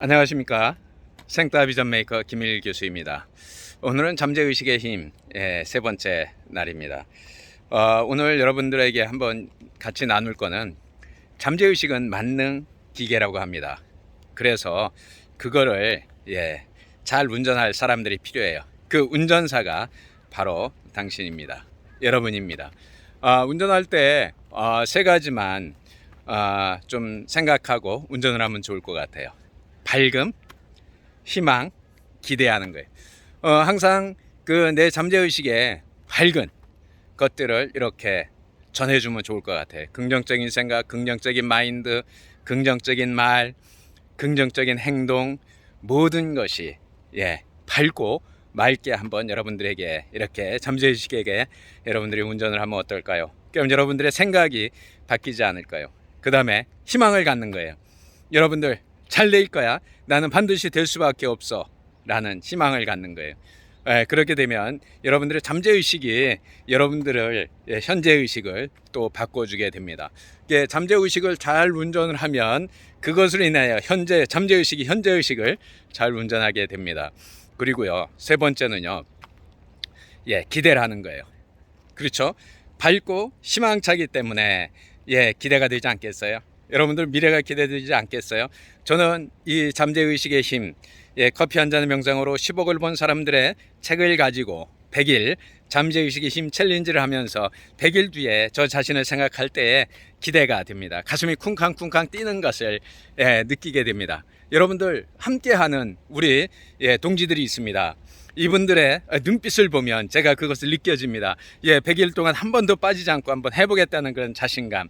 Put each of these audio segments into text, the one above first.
안녕하십니까 생따 비전 메이커 김일 교수입니다. 오늘은 잠재의식의 힘 예, 세 번째 날입니다. 어, 오늘 여러분들에게 한번 같이 나눌 거는 잠재의식은 만능 기계라고 합니다. 그래서 그거를 예, 잘 운전할 사람들이 필요해요. 그 운전사가 바로 당신입니다. 여러분입니다. 아, 운전할 때세 가지만 아, 좀 생각하고 운전을 하면 좋을 것 같아요. 밝음, 희망, 기대하는 거예요. 어, 항상 그 내 잠재의식에 밝은 것들을 이렇게 전해주면 좋을 것 같아요. 긍정적인 생각, 긍정적인 마인드, 긍정적인 말, 긍정적인 행동, 모든 것이 예, 밝고 맑게 한번 여러분들에게 이렇게 잠재의식에게 여러분들이 운전을 하면 어떨까요? 그럼 여러분들의 생각이 바뀌지 않을까요? 그 다음에 희망을 갖는 거예요. 여러분들 잘 될 거야. 나는 반드시 될 수밖에 없어. 라는 희망을 갖는 거예요. 예, 그렇게 되면 여러분들의 잠재의식이 여러분들을 예, 현재의식을 또 바꿔주게 됩니다. 이게 잠재의식을 잘 운전을 하면 그것으로 인하여 현재 잠재의식이 현재의식을 잘 운전하게 됩니다. 그리고요 세 번째는요, 예 기대를 하는 거예요. 그렇죠? 밝고 희망차기 때문에 예 기대가 되지 않겠어요? 여러분들 미래가 기대되지 않겠어요? 저는 이 잠재의식의 힘, 예, 커피 한 잔의 명상으로 10억을 번 사람들의 책을 가지고 100일 잠재의식의 힘 챌린지를 하면서 100일 뒤에 저 자신을 생각할 때에 기대가 됩니다. 가슴이 쿵쾅쿵쾅 뛰는 것을 예, 느끼게 됩니다. 여러분들 함께하는 우리 예, 동지들이 있습니다. 이분들의 눈빛을 보면 제가 그것을 느껴집니다. 예, 100일 동안 한 번도 빠지지 않고 한번 해보겠다는 그런 자신감.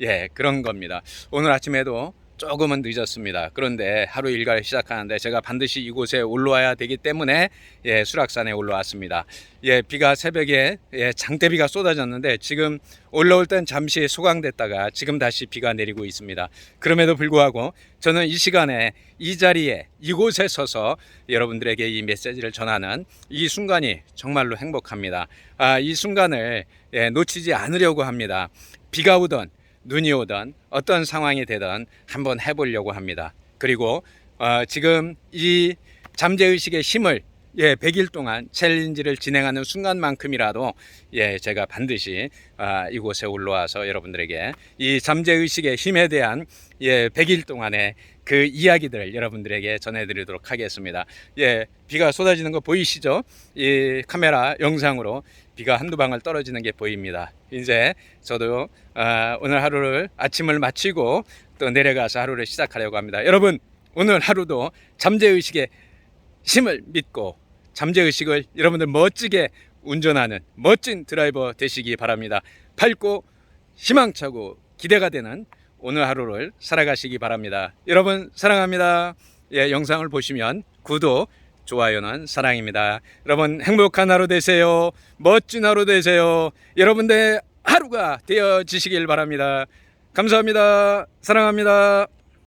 예, 그런 겁니다. 오늘 아침에도 조금은 늦었습니다. 그런데 하루 일과를 시작하는데 제가 반드시 이곳에 올라와야 되기 때문에 예, 수락산에 올라왔습니다. 예, 비가 새벽에 예, 장대비가 쏟아졌는데 지금 올라올 땐 잠시 소강됐다가 지금 다시 비가 내리고 있습니다. 그럼에도 불구하고 저는 이 시간에 이 자리에 이곳에 서서 여러분들에게 이 메시지를 전하는 이 순간이 정말로 행복합니다. 아, 이 순간을 예, 놓치지 않으려고 합니다. 비가 오던 눈이 오던 어떤 상황이 되든 한번 해보려고 합니다. 그리고 어, 지금 이 잠재의식의 힘을 예, 100일 동안 챌린지를 진행하는 순간만큼이라도 예, 제가 반드시 아, 이곳에 올라와서 여러분들에게 이 잠재의식의 힘에 대한 예, 100일 동안의 그 이야기들을 여러분들에게 전해드리도록 하겠습니다. 예, 비가 쏟아지는 거 보이시죠? 이 카메라 영상으로 비가 한두 방울 떨어지는 게 보입니다. 이제 저도 아, 오늘 하루를 아침을 마치고 또 내려가서 하루를 시작하려고 합니다. 여러분 오늘 하루도 잠재의식의 힘을 믿고 잠재의식을 여러분들 멋지게 운전하는 멋진 드라이버 되시기 바랍니다. 밝고 희망차고 기대가 되는 오늘 하루를 살아가시기 바랍니다. 여러분 사랑합니다. 예, 영상을 보시면 구독, 좋아요는 사랑입니다. 여러분 행복한 하루 되세요. 멋진 하루 되세요. 여러분들 하루가 되어지시길 바랍니다. 감사합니다. 사랑합니다.